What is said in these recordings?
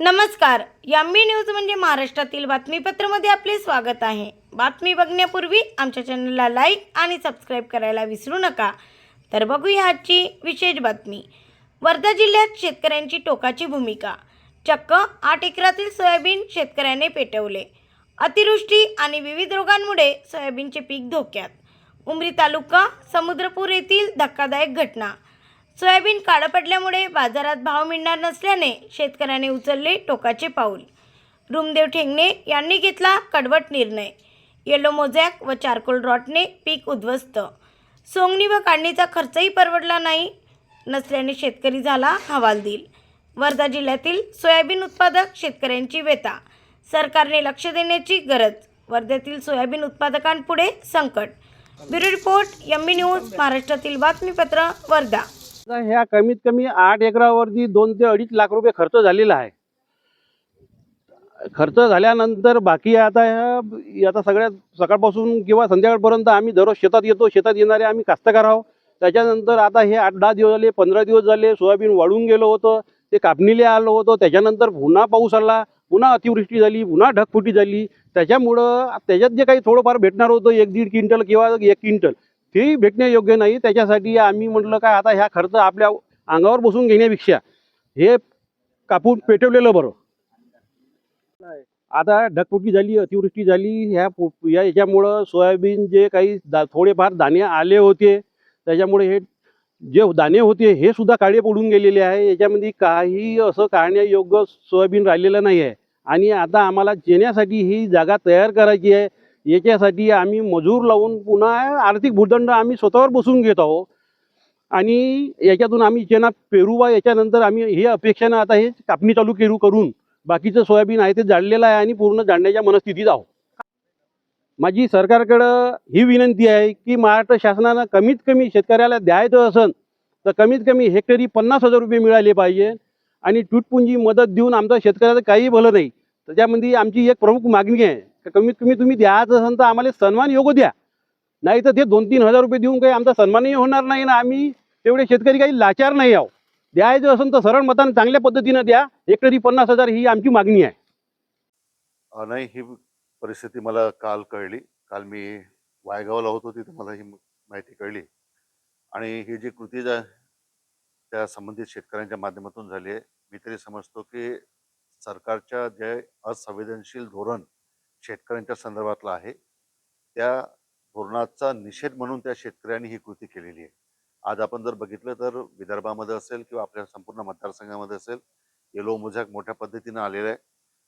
नमस्कार yummy news म्हणजे महाराष्ट्रातील बातमीपत्रामध्ये आपले स्वागत आहे. बातमी बघण्यापूर्वी आमच्या चॅनलला लाईक आणि सबस्क्राईब करायला विसरू नका. तर बघूया आजची विशेष बातमी. वर्धा जिल्ह्यात शेतकऱ्यांची टोकाची भूमिका. चक्क आठ एकरातील सोयाबीन शेतकऱ्याने पेटवले. अतिवृष्टी आणि विविध रोगांमुळे सोयाबीनचे पीक धोक्यात. उमरी तालुका समुद्रपूर येथील धक्कादायक घटना. सोयाबीन काळं पडल्यामुळे बाजारात भाव मिळणार नसल्याने शेतकऱ्याने उचलले टोकाचे पाऊल. रुमदेव ठेंगणे यांनी घेतला कडवट निर्णय. येलो मोझॅक व चारकोल रॉटने पीक उद्ध्वस्त. सोंगणी व काढणीचा खर्चही परवडला नाही. नसल्याने शेतकरी झाला हवालदिल. वर्धा जिल्ह्यातील सोयाबीन उत्पादक शेतकऱ्यांची व्यथा. सरकारने लक्ष देण्याची गरज. वर्ध्यातील सोयाबीन उत्पादकांपुढे संकट. ब्युरो रिपोर्ट यम्मी न्यूज महाराष्ट्रातील बातमीपत्र वर्धा. ह्या कमीत कमी आठ एकरावरती दोन ते अडीच लाख रुपये खर्च झालेला आहे. खर्च झाल्यानंतर बाकी आता ह्या आता सगळ्या सकाळपासून किंवा संध्याकाळपर्यंत आम्ही दररोज शेतात येतो शेतात येणारे आम्ही कास्तकार आहोत. त्याच्यानंतर आता हे आठ दहा दिवस झाले पंधरा दिवस झाले सोयाबीन वाळून गेलो होतं ते कापणीला आलं होतं. त्याच्यानंतर पुन्हा पाऊस आला पुन्हा अतिवृष्टी झाली पुन्हा ढगफुटी झाली. त्याच्यामुळं त्याच्यात जे काही थोडंफार भेटणार होतं एक दीड क्विंटल किंवा एक क्विंटल तेही भेटणे योग्य नाही. त्याच्यासाठी आम्ही म्हटलं काय आता ह्या खर्च आपल्या अंगावर बसून घेण्यापेक्षा हे कापून पेटवलेलं बरं. आता ढगफुटी झाली अतिवृष्टी झाली ह्या या याच्यामुळं सोयाबीन जे काही दा थोडेफार दाणे आले होते त्याच्यामुळे हे जे दाणे होते हे सुद्धा काळे पडून गेलेले आहे. याच्यामध्ये काही असं काढण्यायोग्य सोयाबीन राहिलेलं नाही आहे. आणि आता आम्हाला जेण्यासाठी ही जागा तयार करायची आहे. याच्यासाठी आम्ही मजूर लावून पुन्हा आर्थिक भूदंड आम्ही स्वतःवर बसून घेत आहोत. आणि याच्यातून आम्ही ज्यांना पेरू बा याच्यानंतर आम्ही हे अपेक्षानं आता हे कापणी चालू केरू करून बाकीचं सोयाबीन आहे ते जाळलेलं आहे आणि पूर्ण जाळण्याच्या मनस्थितीत आहोत. माझी सरकारकडं ही विनंती आहे की महाराष्ट्र शासनानं कमीत कमी शेतकऱ्याला द्यायचं असेल तर कमीत कमी हेक्टरी पन्नास हजार रुपये मिळाले पाहिजे. आणि तुटपुंजी मदत देऊन आमचा शेतकऱ्याचं काही भलं नाही. त्याच्यामध्ये आमची एक प्रमुख मागणी आहे. कमीत कमी तुम्ही द्यायचं असेल तर आम्हाला सन्मान योग्य द्या. नाही तर ते दोन तीन हजार रुपये देऊन काही आमचा सन्मानही होणार नाही ना आम्ही तेवढे शेतकरी काही लाचार नाही आहो द्यायचं असेल तर सरळ मतानं चांगल्या पद्धतीनं द्या. हेक्टरी पन्नास हजार ही आमची मागणी आहे. नाही ही परिस्थिती मला काल कळली. काल मी वायगावला होतो तिथे मला ही माहिती कळली. आणि ही जी कृती ज्या त्या संबंधित शेतकऱ्यांच्या माध्यमातून झाली आहे मी तरी समजतो की सरकारच्या जे असंवेदनशील धोरण शेतकऱ्यांच्या संदर्भातला आहे. त्या धोरणाचा निषेध म्हणून त्या शेतकऱ्यांनी ही कृती केलेली आहे. आज आपण जर बघितलं तर विदर्भामध्ये असेल किंवा आपल्या संपूर्ण मतदारसंघामध्ये असेल येलो मोझॅक मोठ्या पद्धतीनं आलेलं आहे.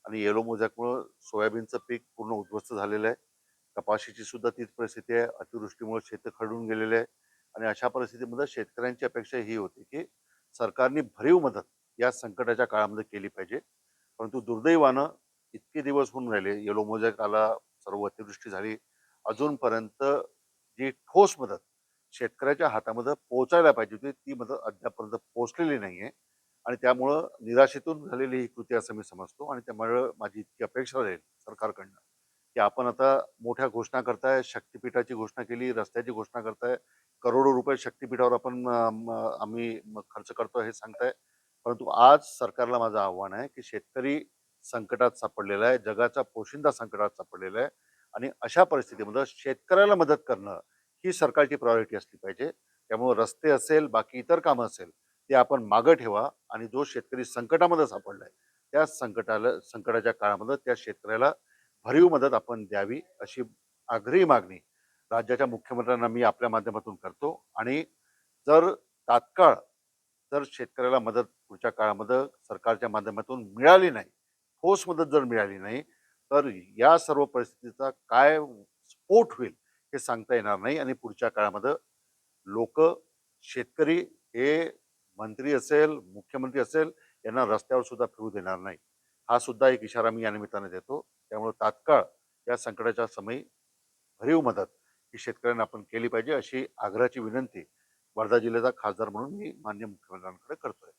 आणि येलो मोझॅकमुळं सोयाबीनचं पीक पूर्ण उद्ध्वस्त झालेलं आहे. कपाशीची सुद्धा तीच परिस्थिती आहे. अतिवृष्टीमुळे शेत खडून गेलेले आहे. आणि अशा परिस्थितीमध्ये शेतकऱ्यांची अपेक्षा ही होती की सरकारने भरीव मदत या संकटाच्या काळामध्ये केली पाहिजे. परंतु दुर्दैवानं इतके दिवस होऊन राहिले. येलो मोजॅक आला सर्व अतिवृष्टी झाली. अजूनपर्यंत जी ठोस मदत शेतकऱ्याच्या हातामध्ये पोहोचायला पाहिजे होती ती मदत अद्यापर्यंत पोहोचलेली नाही आहे आणि त्यामुळं निराशेतून झालेली ही कृती असं मी समजतो आणि त्यामुळे माझी इतकी अपेक्षा राहील सरकारकडनं की आपण आता मोठ्या घोषणा करताय शक्तीपीठाची घोषणा केली रस्त्याची घोषणा करताय करोडो रुपये शक्तीपीठावर आपण आम्ही खर्च करतो हे सांगताय. परंतु आज सरकारला माझं आव्हान आहे की शेतकरी संकटात सापडलेला आहे. जगाचा पोशिंदा संकटात सापडलेला आहे. आणि अशा परिस्थितीमध्ये शेतकऱ्याला मदत करणं ही सरकारची प्रायोरिटी असली पाहिजे. त्यामुळे रस्ते असेल बाकी इतर कामं असेल ते आपण मागं ठेवा आणि जो शेतकरी संकटामध्ये सापडला आहे त्या संकटाला संकटाच्या काळामध्ये त्या शेतकऱ्याला भरीव मदत आपण द्यावी अशी आग्रही मागणी राज्याच्या मुख्यमंत्र्यांना मी आपल्या माध्यमातून करतो. आणि जर तात्काळ जर शेतकऱ्याला मदत पुढच्या काळामध्ये सरकारच्या माध्यमातून मिळाली नाही ठोस मदत जर मिळाली नाही तर या सर्व परिस्थितीचा काय स्फोट होईल हे सांगता येणार नाही आणि पुढच्या काळामध्ये लोक शेतकरी हे मंत्री असेल मुख्यमंत्री असेल यांना रस्त्यावर सुद्धा फिरू देणार नाही. हा सुद्धा एक इशारा मी या निमित्ताने देतो. त्यामुळे तात्काळ या संकटाच्या समयी भरीव मदत ही शेतकऱ्यांना आपण केली पाहिजे अशी आग्रहाची विनंती वर्धा जिल्ह्याचा खासदार म्हणून मी मान्य मुख्यमंत्र्यांकडे करतोय.